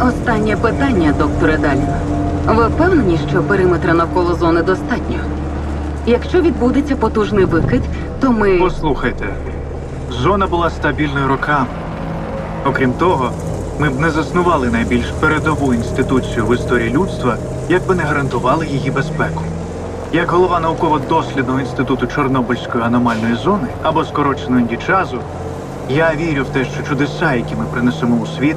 Останнє питання, докторе Далін. Ви впевнені, що периметра навколо зони достатньо? Якщо відбудеться потужний викид, то ми. Послухайте, зона була стабільною роками. Окрім того, ми б не заснували найбільш передову інституцію в історії людства, якби не гарантували її безпеку. Як голова науково-дослідного інституту Чорнобильської аномальної зони або скорочено індічазу, я вірю в те, що чудеса, які ми принесемо у світ,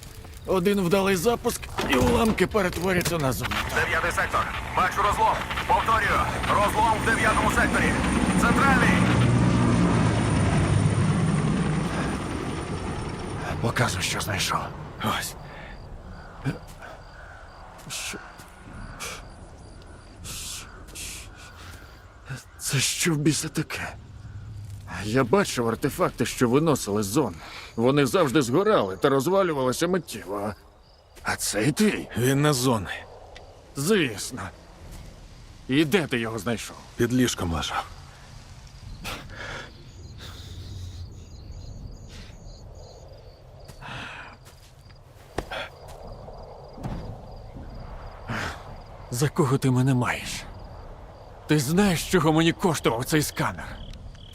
Один вдалий запуск, і уламки перетворяться на зону. Дев'ятий сектор. Бачу розлом. Повторюю. Розлом в дев'ятому секторі. Центральний. Показуй, що знайшов. Ось. Це що в біса таке? Я бачив артефакти, що виносили з зон. Вони завжди згорали та розвалювалися миттєво. А цей твій? Він на зони. Звісно. І де ти його знайшов? Під ліжком лежав. За кого ти мене маєш? Ти знаєш, чого мені коштував цей сканер?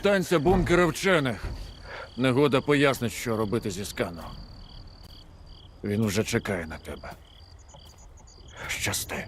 Дістанься бункера вчених. Негода пояснить, що робити зі сканом. Він вже чекає на тебе. Щасти.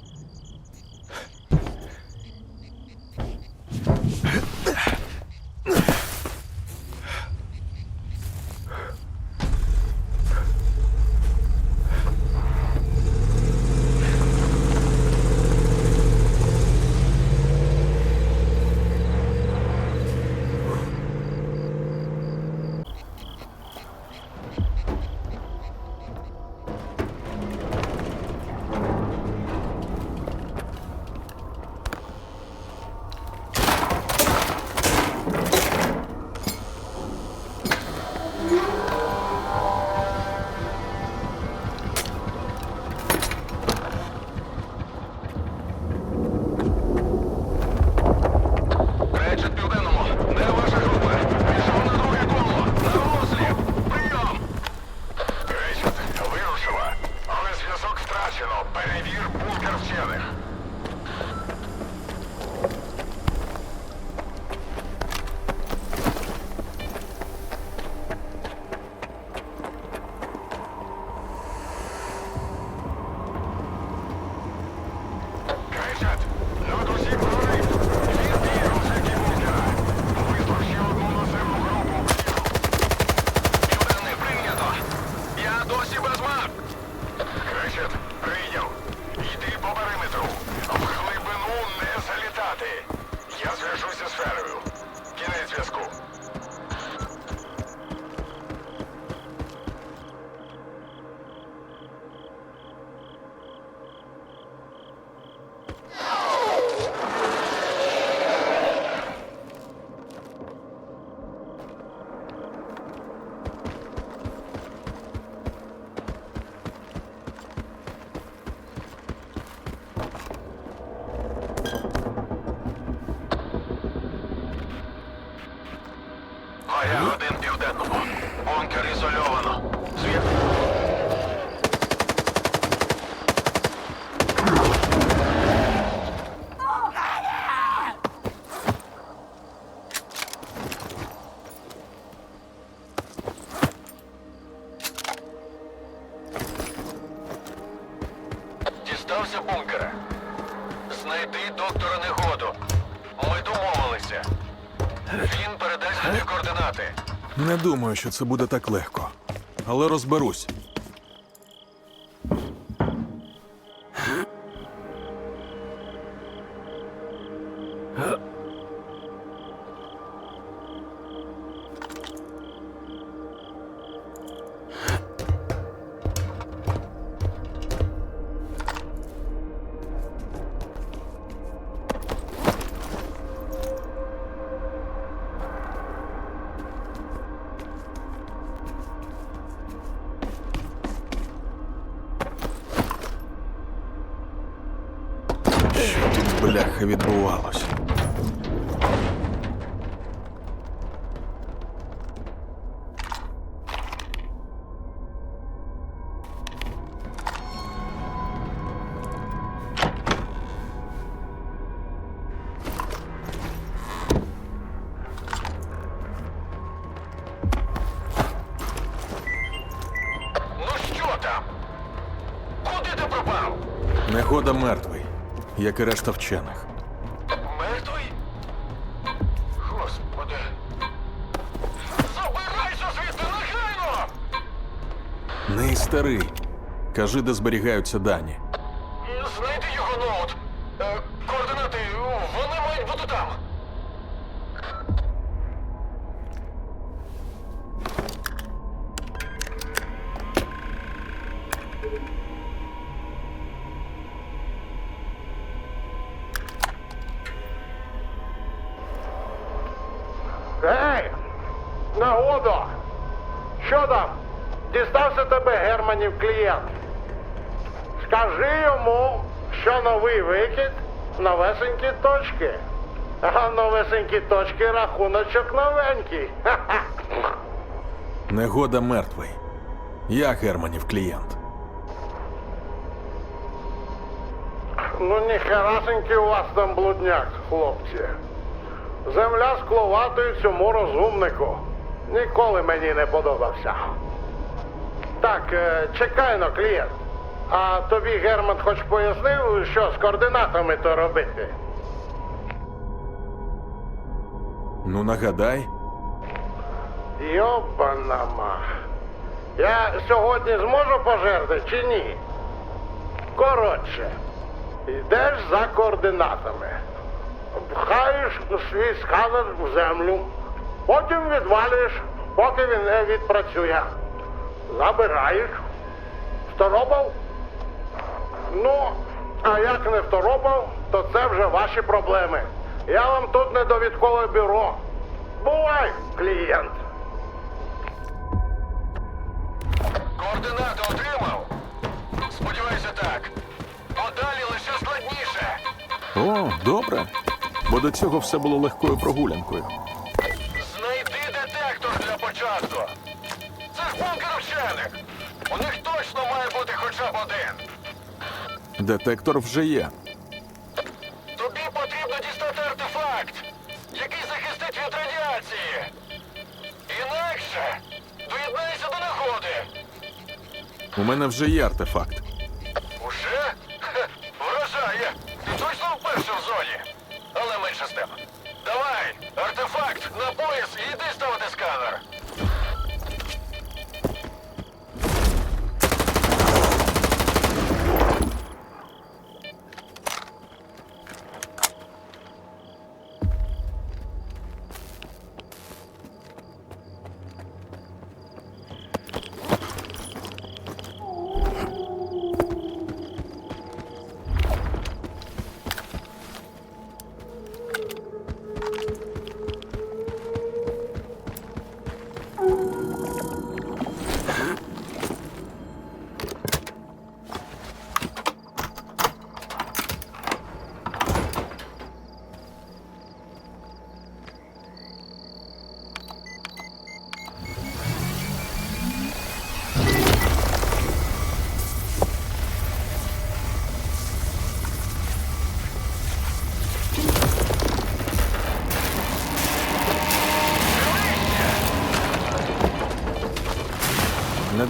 Що це буде так легко. Але розберусь. Як і решта вчених. Мертвий? Господи. Забирайся звідти негайно! Не старий. Кажи, де зберігаються дані. Знайди його ноут. Е, координати, вони мають бути там. Що новий викид новесенькі точки. А новесенькі точки рахуночок новенький. Негода мертвий. Я Германів клієнт. Ну ніхерасенький у вас там блудняк, хлопці. Земля скловатою цьому розумнику. Ніколи мені не подобався. Так, е, чекай но, клієнт. А тобі Герман хоч пояснив, що з координатами то робити? Ну нагадай, Йобана ма. Я сьогодні зможу пожерти чи ні? Коротше, йдеш за координатами. Пхаєш свій сканер в землю, потім відвалюєш, поки він не відпрацює. Забираєш. Второпав? Ну, а як не второпав, то це вже ваші проблеми. Я вам тут не довідкове бюро. Бувай, клієнт. Координати отримав? Сподіваюся, так. Подалі лише складніше. о, добре. Бо до цього все було легкою прогулянкою. Детектор вже є. Тобі потрібно дістати артефакт, який захистить від радіації. Інакше доєднайся до нагоди. У мене вже є артефакт.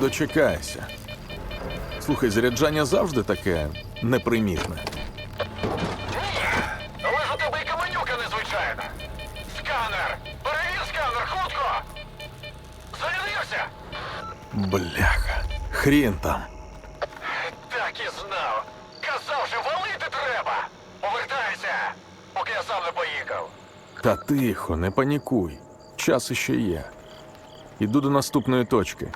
Дочекайся. Слухай, заряджання завжди таке непримітне. Але ж у тебе і каменюка незвичайна. Сканер! Перевір сканер, хутко! Зарядився! Бляха. Хрін там. Так і знав. Казав же, валити треба! Повертайся, поки я сам не поїхав. Та тихо, не панікуй. Час іще є. Іду до наступної точки.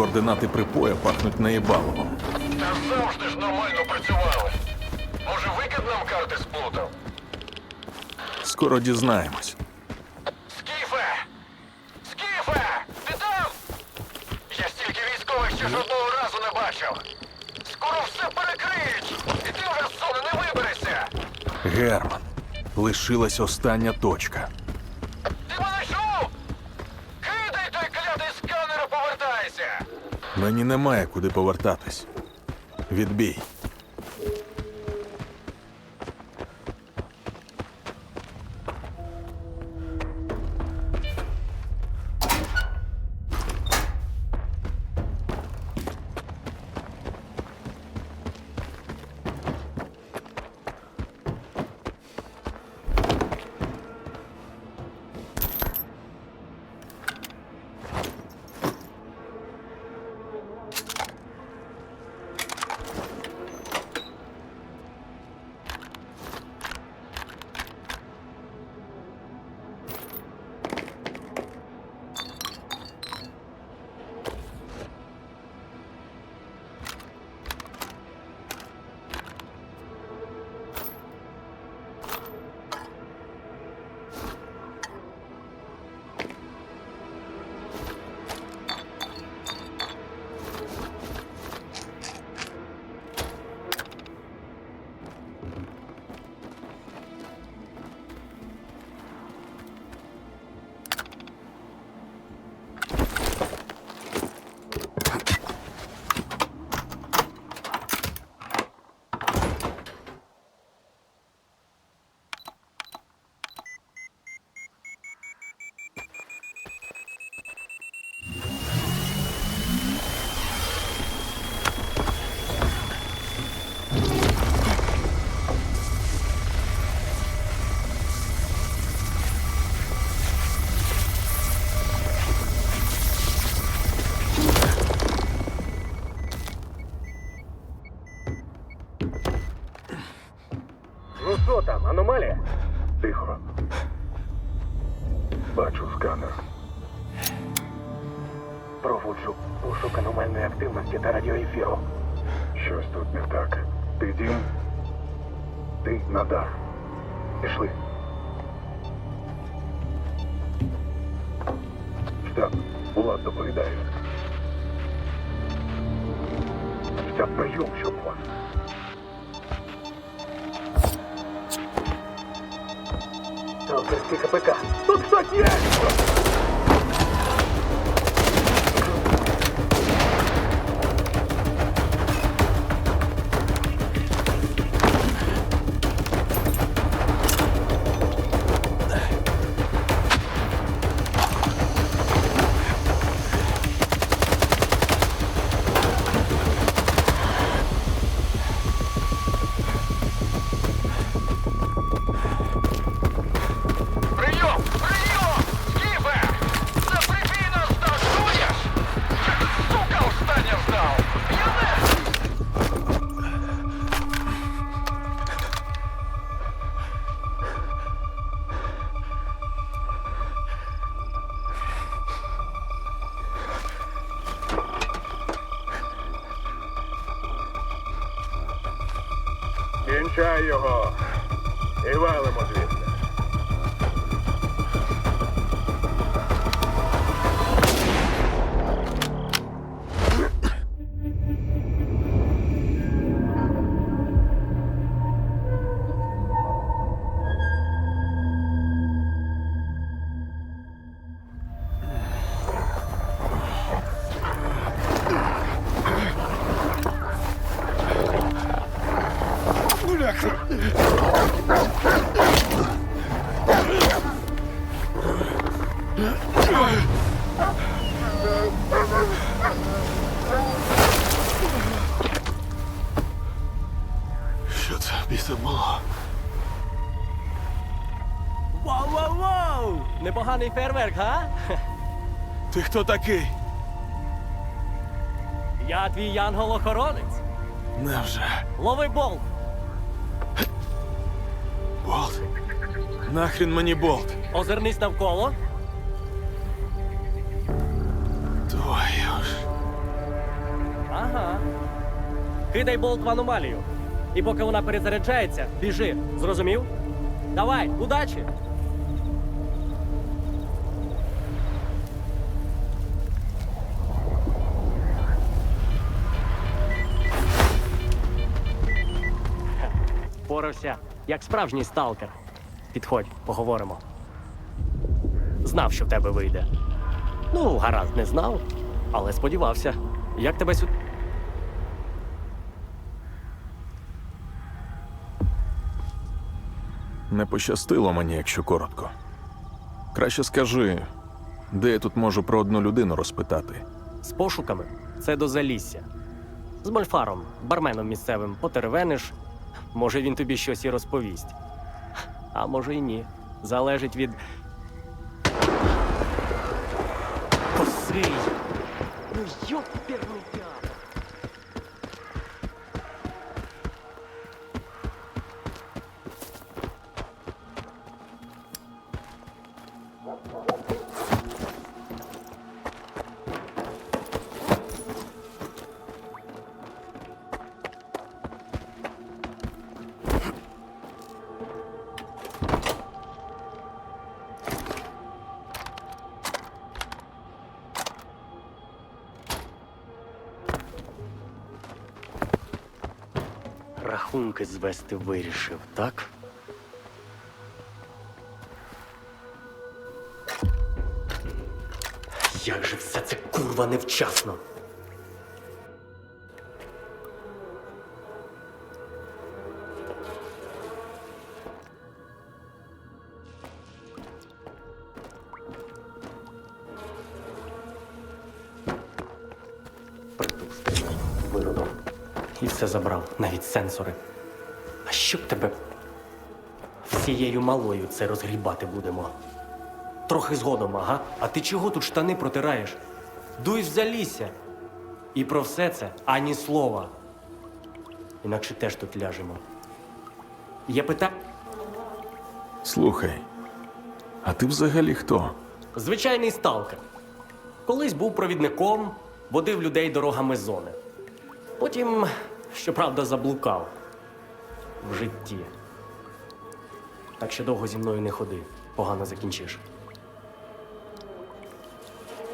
Координати припоя пахнуть наєбалово. Та завжди ж нормально працювали. Може, викид нам карти сплутав? Скоро дізнаємось. Скіфе! Скіфе! Ти там? Я стільки військових ще жодного разу не бачив. Скоро все перекриють! І ти вже з зони не виберешся! Герман. Лишилась остання точка. Ти мене чув? Кидай той клятий сканер і повертайся! Мені немає куди повертатись. Відбій. сканер. Проводжу пошук аномальної активності та радіоефіру. Щось тут не так. Ти дім, ти надар. Пішли. Штаб, Булат доповідає. Штаб прийом, щоб вас. КПК. Тут хтось є! Що це біса було? Вау-вау-вау! Непоганий фейерверк, га? Ти хто такий? Я твій янгол-охоронець. Невже? Лови болт. Нахрін мені болт? Озирнись навколо. Твою ж. Ага. Кидай болт в аномалію. І поки вона перезаряджається, біжи. Зрозумів? Давай, удачі! Порався, як справжній сталкер. Підходь, поговоримо. Знав, що в тебе вийде. Ну, гаразд, не знав, але сподівався. Як тебе сюди. Не пощастило мені, якщо коротко. Краще скажи, де я тут можу про одну людину розпитати. З пошуками це до залісся. З мольфаром, барменом місцевим, потеревениш. Може, він тобі щось і розповість. А може й ні. Залежить від. Косий! Ну йоперний театр! Рахунки звести вирішив, так? Як же все це курва невчасно? Все забрав, навіть сенсори. А щоб тебе всією малою це розгрібати будемо? Трохи згодом, ага. А ти чого тут штани протираєш? Дуй в залісся. І про все це ані слова. Інакше теж тут ляжемо. Є питання? Слухай, а ти взагалі хто? Звичайний сталкер. Колись був провідником, водив людей дорогами зони. Потім, щоправда, заблукав. в житті. Так що довго зі мною не ходи, погано закінчиш.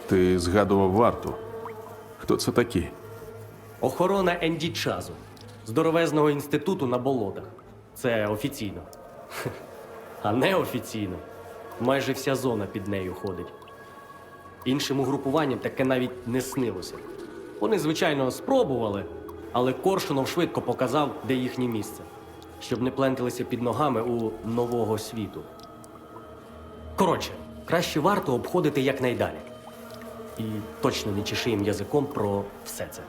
Ти згадував варту. Хто це такі? Охорона Енді Чазу. Здоровезного інституту на болотах. Це офіційно. А неофіційно. Майже вся зона під нею ходить. Іншим угрупуванням таке навіть не снилося. Вони, звичайно, спробували, але Коршунов швидко показав, де їхнє місце, щоб не пленталися під ногами у нового світу. Коротше, краще варто обходити якнайдалі. І точно не чеши їм язиком про все це.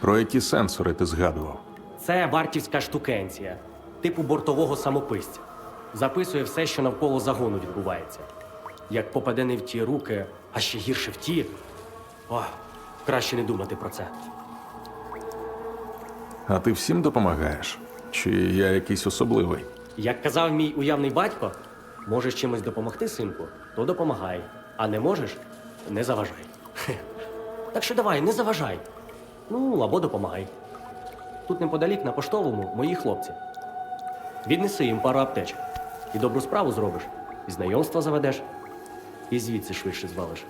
Про які сенсори ти згадував? Це вартівська штукенція, типу бортового самописця. Записує все, що навколо загону відбувається. Як попаде не в ті руки, а ще гірше в ті. О, краще не думати про це. А ти всім допомагаєш? Чи я якийсь особливий? Як казав мій уявний батько, можеш чимось допомогти, синку, то допомагай. А не можеш не заважай. Хе. Так що давай, не заважай. Ну, або допомагай. Тут неподалік на поштовому мої хлопці. Віднеси їм пару аптечок. І добру справу зробиш, і знайомства заведеш, і звідси швидше звалиш.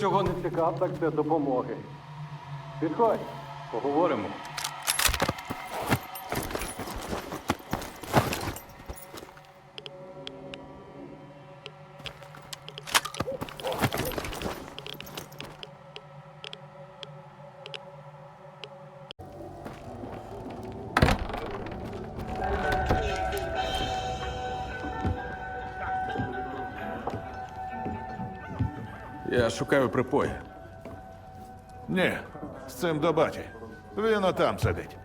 Чого не чекав, так це допомоги. Підходь, поговоримо. Я шукаю припої. Ні, з цим до баті. Він отам сидить.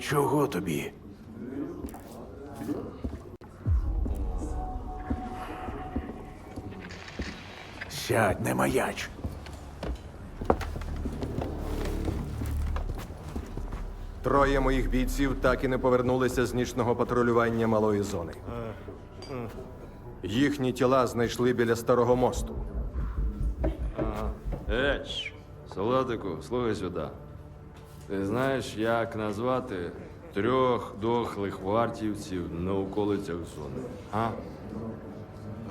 Чого тобі? Сядь, не маяч. Троє моїх бійців так і не повернулися з нічного патрулювання малої зони. Їхні тіла знайшли біля старого мосту. Еч, солдатику, слухай сюди. Ти знаєш, як назвати трьох дохлих вартівців на околицях зони? А?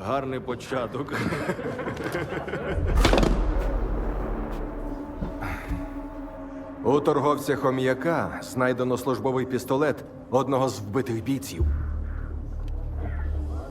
Гарний початок. У торговця хом'яка знайдено службовий пістолет одного з вбитих бійців.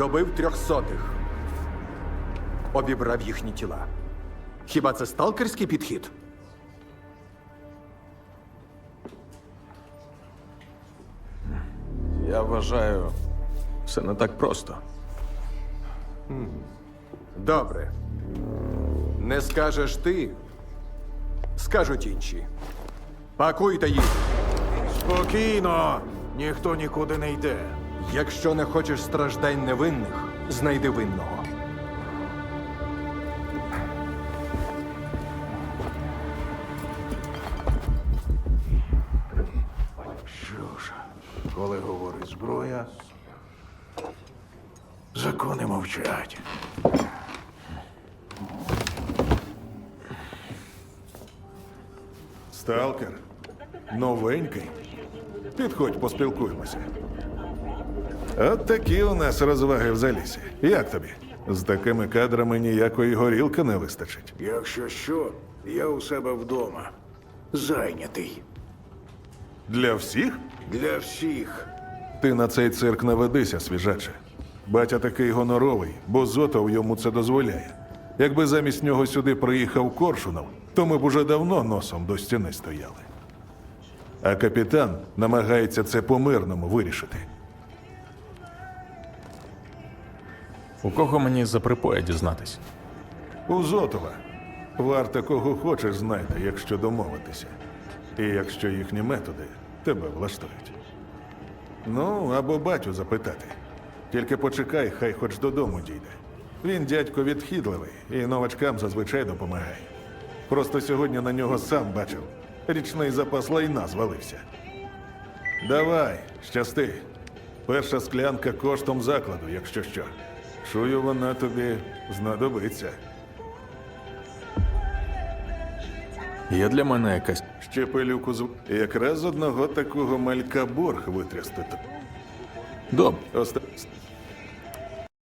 Добив трьохсотих. Обібрав їхні тіла. Хіба це сталкерський підхід? Я вважаю, все не так просто. Добре. Не скажеш ти, скажуть інші. Пакуйте їх. Спокійно, ніхто нікуди не йде. Якщо не хочеш страждань невинних, знайди винного. Що ж, коли говорить зброя, закони мовчать. Сталкер, новенький. Підходь, поспілкуємося. От такі у нас розваги в залісі. Як тобі? З такими кадрами ніякої горілки не вистачить. Якщо що, я у себе вдома. Зайнятий. Для всіх? Для всіх. Ти на цей цирк не ведися, свіжаче. Батя такий гоноровий, бо Зотов йому це дозволяє. Якби замість нього сюди приїхав Коршунов, то ми б уже давно носом до стіни стояли. А капітан намагається це по-мирному вирішити. У кого мені за припоя дізнатись? У Зотова. Варта кого хочеш знайде, якщо домовитися. І якщо їхні методи тебе влаштують. Ну, або батю запитати. Тільки почекай, хай хоч додому дійде. Він дядько відхідливий і новачкам зазвичай допомагає. Просто сьогодні на нього сам бачив. Річний запас лайна звалився. Давай, щасти. Перша склянка коштом закладу, якщо що. Чую, вона тобі знадобиться. Є для мене якась. Ще пилюку з якраз одного такого малька борг витрясти. Добре. Оста...